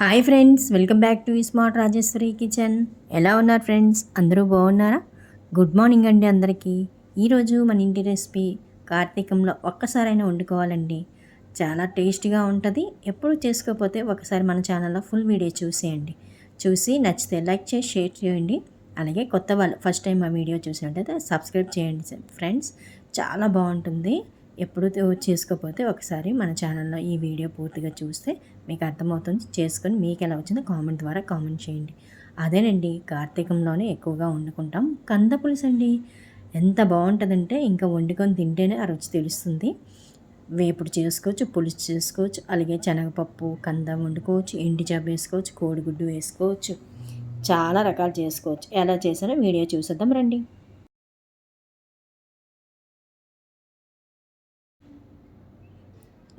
Hi friends welcome back to smart Rajeshwari kitchen. ఎలా ఉన్నారు friends? అందరూ బాగున్నారా? గుడ్ మార్నింగ్ అండి అందరికీ. ఈరోజు మన ఇంటి రెసిపీ కార్తీకంలో ఒక్కసారైనా వండుకోవాలండి. చాలా టేస్టీగా ఉంటుంది. ఎప్పుడు చేసుకోకపోతే ఒకసారి మన ఛానల్లో ఫుల్ వీడియో చూసేయండి. చూసి నచ్చితే లైక్ చేసి షేర్ చేయండి. అలాగే కొత్త వాళ్ళు ఫస్ట్ టైం మా వీడియో చూసినట్టయితే సబ్స్క్రైబ్ చేయండి ఫ్రెండ్స్. చాలా బాగుంటుంది. ఎప్పుడు చేసుకోకపోతే ఒకసారి మన ఛానల్లో ఈ వీడియో పూర్తిగా చూస్తే మీకు అర్థమవుతుంది. చేసుకొని మీకు ఎలా వచ్చిందో కామెంట్ ద్వారా కామెంట్ చేయండి. అదేనండి కార్తీకంలోనే ఎక్కువగా వండుకుంటాం. కంద పులుసు అండి. ఎంత బాగుంటుందంటే ఇంకా వండుకొని తింటేనే ఆ రుచి తెలుస్తుంది. వేపుడు చేసుకోవచ్చు పులుసు చేసుకోవచ్చు అలాగే శనగపప్పు కంద వండుకోవచ్చు ఎండి చేప వేసుకోవచ్చు కోడిగుడ్డు వేసుకోవచ్చు. చాలా రకాలు చేసుకోవచ్చు. ఎలా చేసారో వీడియో చూసేద్దాం రండి.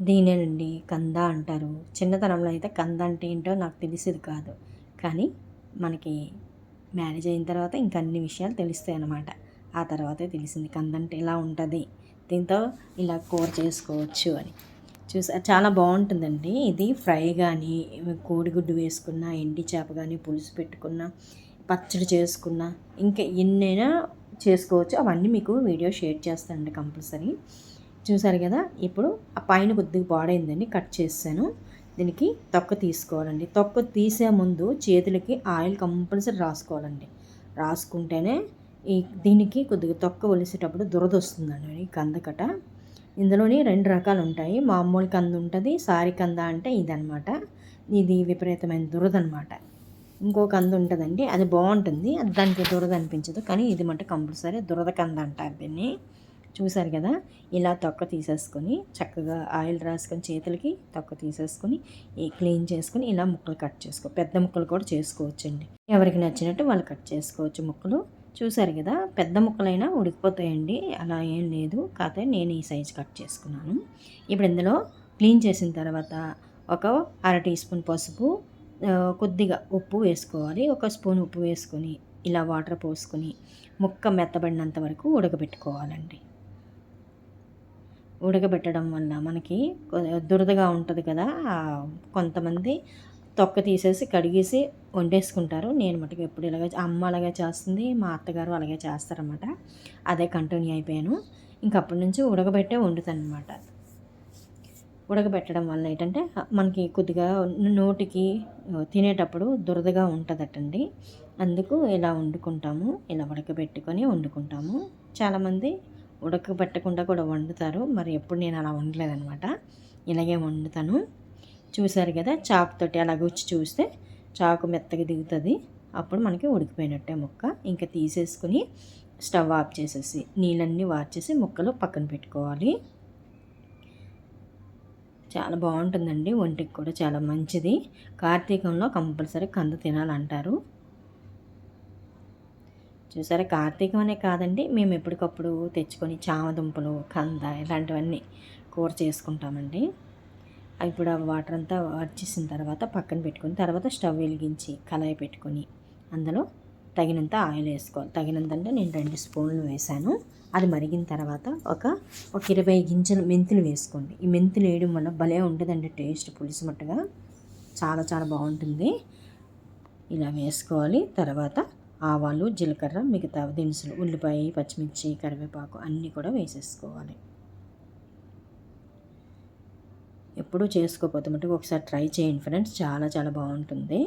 దీనేనండి కంద అంటారు. చిన్నతనంలో అయితే కంద అంటే ఏంటో నాకు తెలిసేది కాదు. కానీ మనకి మ్యారేజ్ అయిన తర్వాత ఇంక అన్ని విషయాలు తెలుస్తాయి అన్నమాట. ఆ తర్వాతే తెలిసింది కంద అంటే ఇలా ఉంటుంది? దీంతో ఇలా కూర చేసుకోవచ్చు అని. చూసా చాలా బాగుంటుందండి. ఇది ఫ్రై కానీ కోడిగుడ్డు వేసుకున్న ఎండి చేప కానీ పులుసు పెట్టుకున్న పచ్చడి చేసుకున్న ఇంకా ఎన్నైనా చేసుకోవచ్చు. అవన్నీ మీకు వీడియో షేర్ చేస్తానండి కంపల్సరీ. చూసారు కదా? ఇప్పుడు ఆ పైన కొద్దిగా పాడైందని కట్ చేశాను దీనికి తొక్క తీసుకోవాలండి. తొక్క తీసే ముందు చేతులకి ఆయిల్ కంపల్సరీ రాసుకోవాలండి. రాసుకుంటేనే ఈ దీనికి కొద్దిగా తొక్క ఒలిసేటప్పుడు దురద వస్తుందండి. ఈ కందకట ఇందులోని రెండు రకాలు ఉంటాయి. మామూలు కంద ఉంటుంది సారి కంద అంటే ఇదనమాట ఇది విపరీతమైన దురద అనమాట ఇంకో కంద ఉంటుందండి. అది బాగుంటుంది. దానికి దురద అనిపించదు. కానీ ఇది మటు కంపల్సరీ దురద కంద అంటారు దీన్ని. చూశారు కదా? ఇలా తొక్క తీసేసుకొని చక్కగా ఆయిల్ రాసుకొని చేతులకి తొక్క తీసేసుకొని క్లీన్ చేసుకొని ఇలా ముక్కలు కట్ చేసుకో పెద్ద ముక్కలు కూడా చేసుకోవచ్చండి. ఎవరికి నచ్చినట్టు వాళ్ళు కట్ చేసుకోవచ్చు ముక్కలు. చూశారు కదా? పెద్ద ముక్కలైనా ఉడికిపోతాయండి. అలా ఏం లేదు. కాకపోతే నేను ఈ సైజు కట్ చేసుకున్నాను. ఇప్పుడు ఇందులో క్లీన్ చేసిన తర్వాత ఒక అర టీ స్పూన్ పసుపు కొద్దిగా ఉప్పు వేసుకోవాలి. ఒక స్పూన్ ఉప్పు వేసుకొని ఇలా వాటర్ పోసుకొని ముక్క మెత్తబడినంత వరకు ఉడకబెట్టుకోవాలండి. ఉడకబెట్టడం వల్ల మనకి దురదగా ఉంటుంది కదా కొంతమంది తొక్క తీసేసి కడిగేసి వండేసుకుంటారు. నేను మటుకు ఎప్పుడు ఇలాగే అమ్మ అలాగే చేస్తుంది మా అత్తగారు అలాగే చేస్తారన్నమాట. అదే కంటిన్యూ అయిపోయాను. ఇంకప్పటి నుంచి ఉడకబెట్టే వండుతాను అనమాట ఉడకబెట్టడం వల్ల ఏంటంటే మనకి కొద్దిగా నోటికి తినేటప్పుడు దురదగా ఉంటుందటండి. అందుకు ఇలా వండుకుంటాము ఇలా ఉడకబెట్టుకొని వండుకుంటాము. చాలామంది ఉడకబెట్టకుండా కూడా వండుతారు. మరి ఎప్పుడు నేను అలా వండలేదనమాట ఇలాగే వండుతాను. చూసారు కదా చాకుతోటి అలా గుచ్చి చూస్తే చాకు మెత్తగా దిగుతుంది. అప్పుడు మనకి ఉడికిపోయినట్టే ముక్క. ఇంకా తీసేసుకుని స్టవ్ ఆఫ్ చేసేసి నీళ్ళన్నీ వార్చేసి ముక్కలు పక్కన పెట్టుకోవాలి. చాలా బాగుంటుందండి. ఒంటికి కూడా చాలా మంచిది. కార్తీకంలో కంపల్సరీ కంద తినాలంటారు. చూసారా? కార్తీకం అనే కాదండి మేము ఎప్పటికప్పుడు తెచ్చుకొని చామదుంపలు కంద ఇలాంటివన్నీ కూర చేసుకుంటామండి. ఇప్పుడు ఆ వాటర్ అంతా వచ్చేసిన తర్వాత పక్కన పెట్టుకుని తర్వాత స్టవ్ వెలిగించి కళాయి పెట్టుకొని అందులో తగినంత ఆయిల్ వేసుకోవాలి. తగినంత అంటే నేను రెండు స్పూన్లు వేసాను అది మరిగిన తర్వాత ఒక ఒక ఇరవై గింజలు మెంతులు వేసుకోండి. ఈ మెంతులు వేయడం వల్ల భలే ఉంటుందండి టేస్ట్ పులుసు మట్టుగా. చాలా చాలా బాగుంటుంది. ఇలా వేసుకోవాలి. తర్వాత ఆవాలు జీలకర్ర మిగతా దినుసులు ఉల్లిపాయ పచ్చిమిర్చి కరివేపాకు అన్నీ కూడా వేసేసుకోవాలి. ఎప్పుడూ చేసుకోకపోతే మటుకు ఒకసారి ట్రై చేయండి ఫ్రెండ్స్. చాలా చాలా బాగుంటుంది.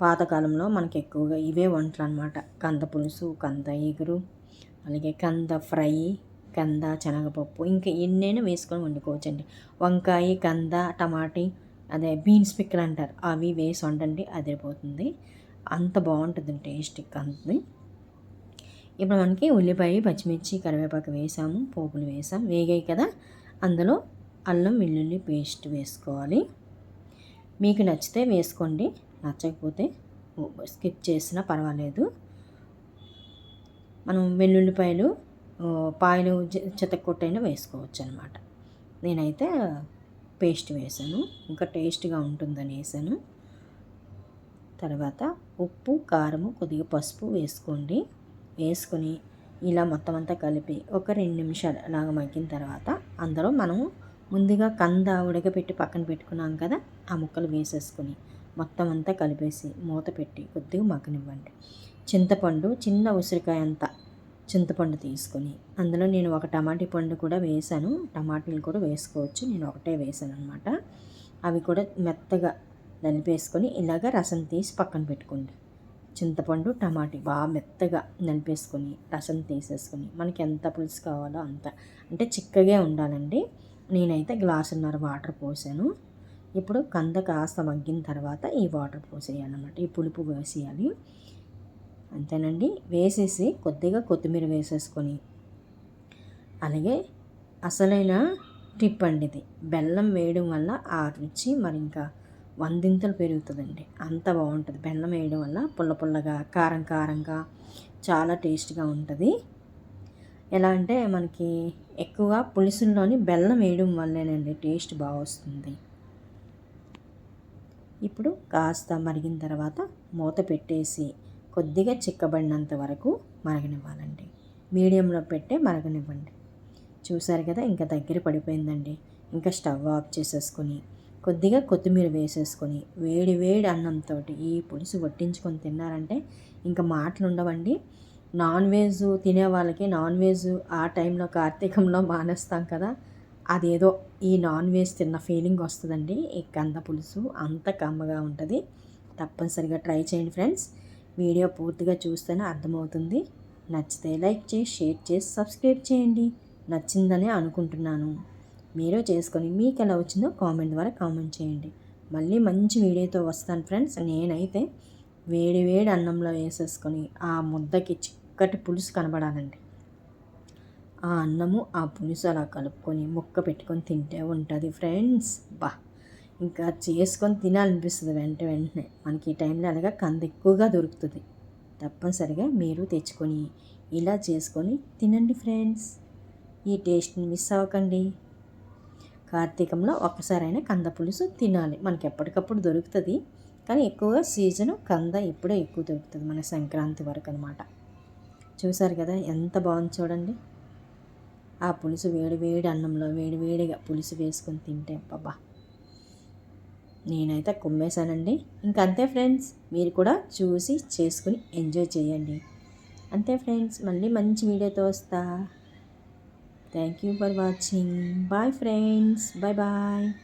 పాతకాలంలో మనకి ఎక్కువగా ఇవే వంటలు అనమాట కంద పులుసు కంద ఎగురు అలాగే కంద ఫ్రై కంద శనగపప్పు ఇంకా ఎన్నైనా వేసుకొని వండుకోవచ్చండి. వంకాయ కంద టమాటీ అదే బీన్స్ పిక్కలు అంటారు అవి వేసి వండండి అదిరిపోతుంది. అంత బాగుంటుంది టేస్ట్ కంది. ఇప్పుడు మనకి ఉల్లిపాయ పచ్చిమిర్చి కరివేపాకు వేసాము పోపులు వేసాం. వేగాయి కదా? అందులో అల్లం వెల్లుల్లి పేస్ట్ వేసుకోవాలి. మీకు నచ్చితే వేసుకోండి నచ్చకపోతే స్కిప్ చేసినా పర్వాలేదు. మనం వెల్లుల్లిపాయలు పాయలు చెతక్కొట్టైనా వేసుకోవచ్చు అనమాట నేనైతే పేస్ట్ వేసాను. ఇంకా టేస్ట్గా ఉంటుందని వేసాను. తర్వాత ఉప్పు కారము కొద్దిగా పసుపు వేసుకోండి. వేసుకొని ఇలా మొత్తం అంతా కలిపి ఒక రెండు నిమిషాలు అలాగ మగ్గిన తర్వాత అందులో మనము ముందుగా కంద ఉడకపెట్టి పక్కన పెట్టుకున్నాం కదా ఆ ముక్కలు వేసేసుకొని మొత్తం అంతా కలిపేసి మూత పెట్టి కొద్దిగా మగ్గనివ్వండి. చింతపండు చిన్న ఉసిరికాయ అంతా చింతపండు తీసుకొని అందులో నేను ఒక టమాటీ పండు కూడా వేసాను. టమాటీలు కూడా వేసుకోవచ్చు. నేను ఒకటే వేసాను అనమాట అవి కూడా మెత్తగా నలిపేసుకొని ఇలాగ రసం తీసి పక్కన పెట్టుకోండి. చింతపండు టమాటీ బాగా మెత్తగా నలిపేసుకొని రసం తీసేసుకొని మనకి ఎంత పులుసు కావాలో అంత. అంటే చిక్కగా ఉండాలండి. నేనైతే గ్లాసున్నర వాటర్ పోసాను. ఇప్పుడు కంద కాస్త మగ్గిన తర్వాత ఈ వాటర్ పోసేయాలన్నమాట. ఈ పులుపు వేసేయాలి. అంతేనండి. వేసేసి కొద్దిగా కొత్తిమీర వేసేసుకొని అలాగే అసలైన టిప్ అండి ఇది. బెల్లం వేయడం వల్ల ఆ రుచి మరి ఇంకా వందింతలు పెరుగుతుందండి. అంత బాగుంటుంది. బెల్లం వేయడం వల్ల పుల్ల పుల్లగా కారం కారంగా చాలా టేస్ట్గా ఉంటుంది. ఎలా అంటే మనకి ఎక్కువ పులుసుల్లోని బెల్లం వేయడం వల్లేనండి టేస్ట్ బాగా వస్తుంది ఇప్పుడు కాస్త మరిగిన తర్వాత మూత పెట్టేసి కొద్దిగా చిక్కబడినంత వరకు మరగనివ్వాలండి. మీడియంలో పెట్టే మరగనివ్వండి. చూసారు కదా ఇంకా దగ్గర పడిపోయిందండి. ఇంకా స్టవ్ ఆఫ్ చేసేసుకొని కొద్దిగా కొత్తిమీర వేసేసుకొని వేడి వేడి అన్నంతో ఈ పులుసు వట్టించుకొని తిన్నారంటే ఇంకా మాటలు ఉండవండి. నాన్ వెజ్ తినే వాళ్ళకి నాన్ వెజ్ ఆ టైంలో కార్తీకంలో మానేస్తాం కదా అదేదో ఈ నాన్ వెజ్ తిన్న ఫీలింగ్ వస్తుందండి. ఈ కంద పులుసు అంత కమ్మగా ఉంటుంది. తప్పనిసరిగా ట్రై చేయండి ఫ్రెండ్స్. వీడియో పూర్తిగా చూస్తేనే అర్థమవుతుంది. నచ్చితే లైక్ చేసి షేర్ చేసి సబ్స్క్రైబ్ చేయండి. నచ్చిందని అనుకుంటున్నాను. మీరు చేసుకొని మీకు ఎలా వచ్చిందో కామెంట్ ద్వారా కామెంట్ చేయండి. మళ్ళీ మంచి వీడియోతో వస్తాను ఫ్రెండ్స్. నేనైతే వేడి వేడి అన్నంలో వేసేసుకొని ఆ ముద్దకి చిక్కటి పులుసు కనబడాలండి. ఆ అన్నము ఆ పులుసు అలా కలుపుకొని ముక్క పెట్టుకొని తింటే ఉంటుంది ఫ్రెండ్స్. బా! ఇంకా చేసుకొని తినాలనిపిస్తుంది వెంట వెంటనే. మనకి ఈ టైంలో అలాగా కంద ఎక్కువగా దొరుకుతుంది. తప్పనిసరిగా మీరు తెచ్చుకొని ఇలా చేసుకొని తినండి ఫ్రెండ్స్. ఈ టేస్ట్ని మిస్ అవ్వకండి. కార్తీకంలో ఒక్కసారైనా కంద పులుసు తినాలి. మనకి ఎప్పటికప్పుడు దొరుకుతుంది. కానీ ఎక్కువగా సీజను కంద ఇప్పుడే ఎక్కువ దొరుకుతుంది మన సంక్రాంతి వరకు అనమాట చూసారు కదా ఎంత బాగుంది చూడండి. ఆ పులుసు వేడి వేడి అన్నంలో వేడి వేడిగా పులుసు వేసుకొని తింటే బాబా నేనైతే కుమ్మేశానండి. ఇంకా అంతే ఫ్రెండ్స్ మీరు కూడా చూసి చేసుకుని ఎంజాయ్ చేయండి. అంతే ఫ్రెండ్స్ మళ్ళీ మంచి వీడియోతో వస్తా. Thank you for watching. Bye friends. Bye bye.